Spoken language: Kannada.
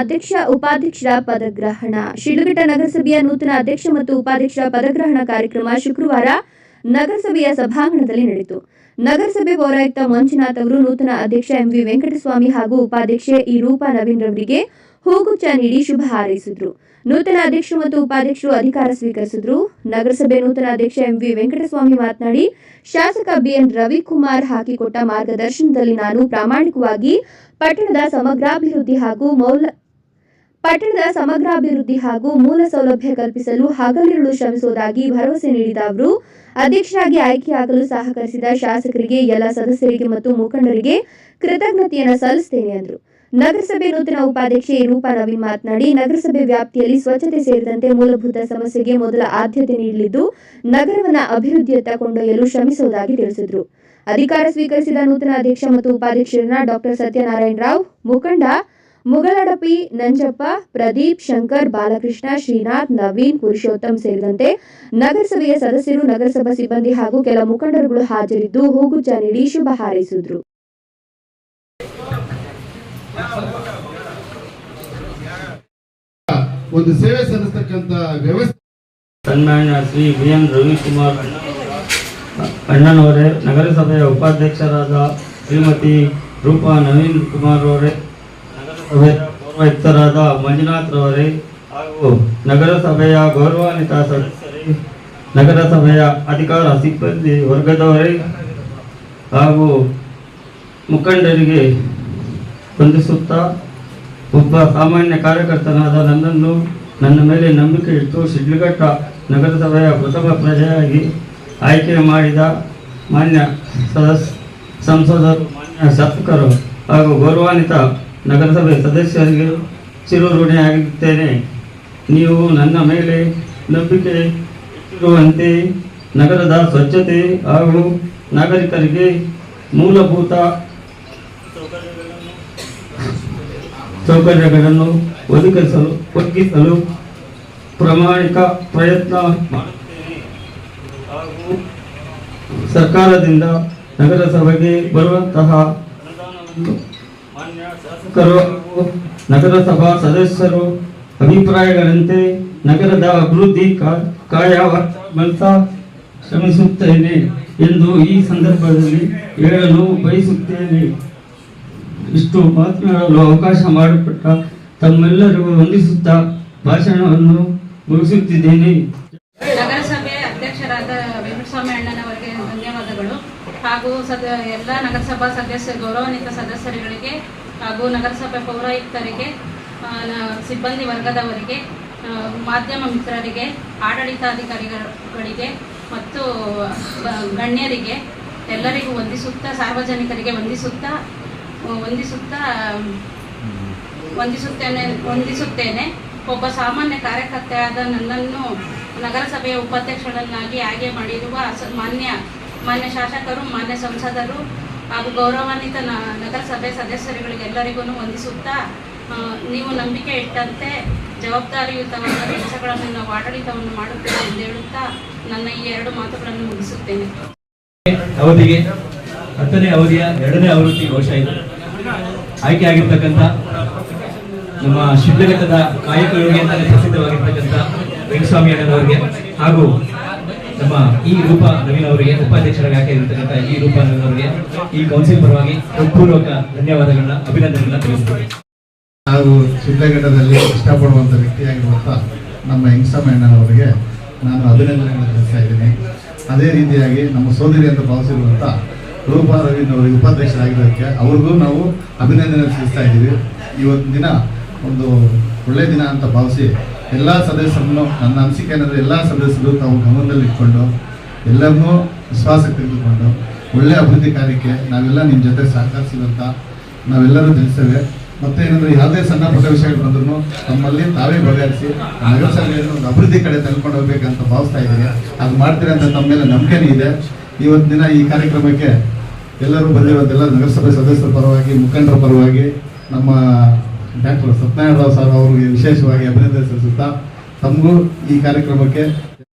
ಅಧ್ಯಕ್ಷ ಉಪಾಧ್ಯಕ್ಷರ ಪದಗ್ರಹಣ. ಶಿಡ್ಲಘಟ್ಟ ನಗರಸಭೆಯ ನೂತನ ಅಧ್ಯಕ್ಷ ಮತ್ತು ಉಪಾಧ್ಯಕ್ಷರ ಪದಗ್ರಹಣ ಕಾರ್ಯಕ್ರಮ ಶುಕ್ರವಾರ ನಗರಸಭೆಯ ಸಭಾಂಗಣದಲ್ಲಿ ನಡೆಯಿತು. ನಗರಸಭೆ ಪೌರಾಯುಕ್ತ ಮಂಜುನಾಥ್ ಅವರು, ನೂತನ ಅಧ್ಯಕ್ಷ ಎಂವಿ ವೆಂಕಟಸ್ವಾಮಿ ಹಾಗೂ ಉಪಾಧ್ಯಕ್ಷೆ ಈ ರೂಪಾ ನವೀನ್ ರವರಿಗೆ ಹೂಗುಚ್ಛ ನೀಡಿ ಶುಭ ಹಾರೈಸಿದ್ರು. ನೂತನ ಅಧ್ಯಕ್ಷ ಮತ್ತು ಉಪಾಧ್ಯಕ್ಷರು ಅಧಿಕಾರ ಸ್ವೀಕರಿಸಿದ್ರು. ನಗರಸಭೆ ನೂತನ ಅಧ್ಯಕ್ಷ ಎಂವಿ ವೆಂಕಟಸ್ವಾಮಿ ಮಾತನಾಡಿ, ಶಾಸಕ ಬಿಎನ್ ರವಿಕುಮಾರ್ ಹಾಕಿಕೊಟ್ಟ ಮಾರ್ಗದರ್ಶನದಲ್ಲಿ ನಾನು ಪ್ರಾಮಾಣಿಕವಾಗಿ ಪಟ್ಟಣದ ಸಮಗ್ರಾಭಿವೃದ್ಧಿ ಹಾಗೂ ಮೌಲ ಪಟ್ಟಣದ ಸಮಗ್ರಾಭಿವೃದ್ಧಿ ಹಾಗೂ ಮೂಲ ಸೌಲಭ್ಯ ಕಲ್ಪಿಸಲು ಹಗಲಿರುಳು ಶ್ರಮಿಸುವುದಾಗಿ ಭರವಸೆ ನೀಡಿದ ಅವರು, ಅಧ್ಯಕ್ಷರಾಗಿ ಆಯ್ಕೆಯಾಗಲು ಸಹಕರಿಸಿದ ಶಾಸಕರಿಗೆ, ಎಲ್ಲ ಸದಸ್ಯರಿಗೆ ಮತ್ತು ಮುಖಂಡರಿಗೆ ಕೃತಜ್ಞತೆಯನ್ನು ಸಲ್ಲಿಸುತ್ತೇನೆ ಎಂದರು ನಗರಸಭೆ ನೂತನ ಉಪಾಧ್ಯಕ್ಷೆ ರೂಪಾ ನವೀನ್ ಮಾತನಾಡಿ, ನಗರಸಭೆ ವ್ಯಾಪ್ತಿಯಲ್ಲಿ ಸ್ವಚ್ಛತೆ ಸೇರಿದಂತೆ ಮೂಲಭೂತ ಸಮಸ್ಯೆಗೆ ಮೊದಲ ಆದ್ಯತೆ ನೀಡಲಿದ್ದು, ನಗರವನ್ನು ಅಭಿವೃದ್ಧಿಯತ್ತ ಕೊಂಡೊಯ್ಯಲು ಶ್ರಮಿಸುವುದಾಗಿ ತಿಳಿಸಿದರು. ಅಧಿಕಾರ ಸ್ವೀಕರಿಸಿದ ನೂತನ ಅಧ್ಯಕ್ಷ ಮತ್ತು ಉಪಾಧ್ಯಕ್ಷರನ್ನ ಡಾಕ್ಟರ್ ಸತ್ಯನಾರಾಯಣ ರಾವ್ ಮುಖಂಡ ಮುಗಳಡಪಿ ನಂಜಪ್ಪ ಪ್ರದೀಪ್ ಶಂಕರ್ ಬಾಲಕೃಷ್ಣ ಶ್ರೀನಾಥ್ ನವೀನ್ ಪುರುಷೋತ್ತಮ್ ಸೇರಿದಂತೆ ನಗರಸಭೆಯ ಸದಸ್ಯರು ನಗರಸಭಾ ಸಿಬ್ಬಂದಿ ಹಾಗೂ ಕೆಲ ಮುಖಂಡರುಗಳು ಹಾಜರಿದ್ದು ಹೂಗುಚ್ಚ ನೀಡಿ ಶುಭ ಹಾರೈಸಿದರು. ಒಂದು ಸೇವೆ ಸಲ್ಲಿಸ್ತಕ್ಕಂಥ ವ್ಯವಸ್ಥೆ ಸನ್ಮಾನ್ಯ ಶ್ರೀ ಬಿ ಎನ್ ರವಿಕುಮಾರ್ ಅಣ್ಣನವರೇ ನಗರಸಭೆಯ ಉಪಾಧ್ಯಕ್ಷರಾದ ಶ್ರೀಮತಿ ರೂಪಾ ನವೀನ್ ಕುಮಾರ್ ಅವರೇ ನಗರಸಭೆಯ ಮಂಜುನಾಥ್ ರವರೇ ಹಾಗೂ ನಗರಸಭೆಯ ಗೌರವಾನ್ವಿತ ಸದಸ್ಯರೇ, ನಗರಸಭೆಯ ಅಧಿಕಾರ ಸಿಬ್ಬಂದಿ ವರ್ಗದವರೇ ಹಾಗೂ ಮುಖಂಡರಿಗೆ ವಂದಿಸುತ್ತಾ ಒಬ್ಬ ಸಾಮಾನ್ಯ ಕಾರ್ಯಕರ್ತನಾದ ನನ್ನನ್ನು ನನ್ನ ಮೇಲೆ ನಂಬಿಕೆ ಇಟ್ಟು ಶಿಡ್ಲಘಟ್ಟ ನಗರಸಭೆಯ ಪ್ರಥಮ ಪ್ರಜೆಯಾಗಿ ಆಯ್ಕೆ ಮಾಡಿದ ಮಾನ್ಯ ಸದಸ್, ಸಂಸದರು, ಮಾನ್ಯ ಶಾಸಕರು ಹಾಗೂ ಗೌರವಾನ್ವಿತ ನಗರಸಭೆ ಸದಸ್ಯರಿಗೆ ಚಿರಋಣಿಯಾಗಿರುತ್ತೇನೆ ನೀವು ನನ್ನ ಮೇಲೆ ನಂಬಿಕೆ ಇರುವಂತೆ ನಗರದ ಸ್ವಚ್ಛತೆ ಹಾಗೂ ನಾಗರಿಕರಿಗೆ ಮೂಲಭೂತ ಸೌಕರ್ಯಗಳನ್ನು ಒದಗಿಸಲು ಒದಗಿಸಲು ಪ್ರಾಮಾಣಿಕ ಪ್ರಯತ್ನ ಮಾಡುತ್ತೇನೆ. ಸರ್ಕಾರದಿಂದ ನಗರಸಭೆಗೆ ಬರುವಂತಹ ಶಾಸಕರು, ನಗರಸಭಾ ಸದಸ್ಯರು, ಅಭಿಪ್ರಾಯಗಳಂತೆ ನಗರದ ಅಭಿವೃದ್ಧಿ ಕಾ- ಕಾಯವಂತ ಶ್ರಮಿಸುತ್ತೇನೆ ಎಂದು ಈ ಸಂದರ್ಭದಲ್ಲಿ ಹೇಳಲು ಬಯಸುತ್ತೇನೆ. ಇಷ್ಟು ಮಾತನಾಡಲು ಅವಕಾಶ ಮಾಡಿಕೊಟ್ಟ ತಮ್ಮೆಲ್ಲರಿಗೂ ವಂದಿಸುತ್ತಾ ಭಾಷಣವನ್ನು ಮುಗಿಸುತ್ತಿದ್ದೇನೆ. ನಗರಸಭೆ ಅಧ್ಯಕ್ಷರಾದ ವೆಂಕಟಸ್ವಾಮಿ ಅಣ್ಣನವರಿಗೆ ಧನ್ಯವಾದಗಳು. ಹಾಗೂ ಸದ, ಎಲ್ಲ ನಗರಸಭಾ ಸದಸ್ಯ, ಗೌರವಾನ್ವಿತ ಸದಸ್ಯರುಗಳಿಗೆ ಹಾಗೂ ನಗರಸಭೆ ಪೌರಾಯುಕ್ತರಿಗೆ ಸಿಬ್ಬಂದಿ ವರ್ಗದವರಿಗೆ ಮಾಧ್ಯಮ ಮಿತ್ರರಿಗೆ, ಆಡಳಿತಾಧಿಕಾರಿಗಳಿಗೆ ಮತ್ತು ಗಣ್ಯರಿಗೆ, ಎಲ್ಲರಿಗೂ ವಂದಿಸುತ್ತಾ, ಸಾರ್ವಜನಿಕರಿಗೆ ವಂದಿಸುತ್ತಾ ವಂದಿಸುತ್ತಾ ವಂದಿಸುತ್ತೇನೆ ವಂದಿಸುತ್ತೇನೆ. ಒಬ್ಬ ಸಾಮಾನ್ಯ ಕಾರ್ಯಕರ್ತೆಯಾದ ನನ್ನನ್ನು ನಗರಸಭೆಯ ಉಪಾಧ್ಯಕ್ಷರನ್ನಾಗಿ ಆಯ್ಕೆ ಮಾಡಿರುವ ಮಾನ್ಯ ಮಾನ್ಯ ಶಾಸಕರು, ಮಾನ್ಯ ಸಂಸದರು ಹಾಗೂ ಗೌರವಾನ್ವಿತ ನಗರಸಭೆ ಸದಸ್ಯರುಗಳಿಗೆಲ್ಲರಿಗೂ ವಂದಿಸುತ್ತಾ ನೀವು ನಂಬಿಕೆ ಇಟ್ಟಂತೆ ಜವಾಬ್ದಾರಿಯುತವಾದ ಕೆಲಸಗಳನ್ನು ನಾವು ಆಡಳಿತವನ್ನು ಮಾಡುತ್ತೇವೆ ಎಂದು ಹೇಳುತ್ತಾ ನನ್ನ ಈ ಎರಡು ಮಾತುಗಳನ್ನು ಮುಗಿಸುತ್ತೇನೆ. ಅವಧಿಗೆ ಹತ್ತನೇ ಅವಧಿಯ ಎರಡನೇ ಆವೃತ್ತಿ ಘೋಷ ಇದೆ. ಆಯ್ಕೆ ಆಗಿರ್ತಕ್ಕಂಥ ನಮ್ಮ ಶಿಡ್ಲಘಟ್ಟದ ಕಾಯಕ ಯೋಗಿ ಅಂತಲೇ ಪ್ರಸಿದ್ಧವಾಗಿರ್ತಕ್ಕಂಥ ವೆಂಕಟಸ್ವಾಮಿ ಅಣ್ಣನವರಿಗೆ ಹಾಗೂ ನಮ್ಮ ಈ ರೂಪ ನವೀನ್ ಅವರಿಗೆ ಉಪಾಧ್ಯಕ್ಷರಾಗಿ ಆಯ್ಕೆ ಆಗಿರ್ತಕ್ಕಂಥ ಈ ರೂಪ ನವೀನ್ ಅವರಿಗೆ ಈ ಕೌನ್ಸಿಲ್ ಪರವಾಗಿ ಹೃತ್ಪೂರ್ವಕ ಧನ್ಯವಾದಗಳನ್ನ, ಅಭಿನಂದನೆಗಳನ್ನ ತಿಳಿಸುತ್ತೇನೆ ನಾವು ಶಿಡ್ಲಘಟ್ಟದಲ್ಲಿ ಇಷ್ಟಪಡುವಂಥ ವ್ಯಕ್ತಿಯಾಗಿರುವಂಥ ನಮ್ಮ ಹೆಂಗಸಮ್ಮಣ್ಣನವರಿಗೆ ನಾನು ಅಭಿನಂದನೆಗಳನ್ನು ತಿಳಿಸ್ತಾ ಇದ್ದೀನಿ. ಅದೇ ರೀತಿಯಾಗಿ ನಮ್ಮ ಸೋದರಿ ಅಂತ ಭಾವಿಸಿರುವಂಥ ರೂಪಾ ರವೀಂದ್ರ ಅವರಿಗೆ ಉಪಾಧ್ಯಕ್ಷರಾಗಿರೋದಕ್ಕೆ ಅವ್ರಿಗೂ ನಾವು ಅಭಿನಂದನೆ ತಿಳಿಸ್ತಾ ಇದ್ದೀವಿ. ಇವತ್ತಿನ ದಿನ ಒಂದು ಒಳ್ಳೆಯ ದಿನ ಅಂತ ಭಾವಿಸಿ ಎಲ್ಲ ಸದಸ್ಯರನ್ನು, ನನ್ನ ಅನಿಸಿಕೆ ಏನಂದರೆ ಎಲ್ಲ ಸದಸ್ಯರು ತಾವು ಗಮನದಲ್ಲಿಟ್ಕೊಂಡು ಎಲ್ಲರನ್ನೂ ವಿಶ್ವಾಸಕ್ಕೆ ತೆಗೆದುಕೊಂಡು ಒಳ್ಳೆಯ ಅಭಿವೃದ್ಧಿ ಕಾರ್ಯಕ್ಕೆ ನಾವೆಲ್ಲ ನಿಮ್ಮ ಜೊತೆ ಸಹಕರಿಸಿದಂತ ನಾವೆಲ್ಲರೂ ತಿಳಿಸ್ತೇವೆ. ಮತ್ತೆ ಏನಂದ್ರೆ ಯಾವುದೇ ಸಣ್ಣ ಪುಟ್ಟ ವಿಷಯಗಳು ಬಂದ್ರು ನಮ್ಮಲ್ಲಿ ತಾವೇ ಬಗೆಹರಿಸಿ ನಗರಸಭೆಯನ್ನು ಒಂದು ಅಭಿವೃದ್ಧಿ ಕಡೆ ತಳ್ಕೊಂಡು ಹೋಗ್ಬೇಕಂತ ಭಾವಿಸ್ತಾ ಇದ್ದೀವಿ. ಅದು ಮಾಡ್ತೀರಿ ಅಂತ ತಮ್ಮ ಮೇಲೆ ನಂಬಿಕೆನೂ ಇದೆ. ಇವತ್ತು ದಿನ ಈ ಕಾರ್ಯಕ್ರಮಕ್ಕೆ ಎಲ್ಲರೂ ಬಂದಿರೋದೆಲ್ಲ ನಗರಸಭೆ ಸದಸ್ಯರ ಪರವಾಗಿ, ಮುಖಂಡರ ಪರವಾಗಿ ನಮ್ಮ ಡಾಕ್ಟರ್ ಸತ್ಯನಾರಾಯಣ ರಾವ್ ಸರ್ ಅವರಿಗೆ ವಿಶೇಷವಾಗಿ ಅಭಿನಂದನೆ ಸಲ್ಲಿಸುತ್ತಾ ತಮಗೂ ಈ ಕಾರ್ಯಕ್ರಮಕ್ಕೆ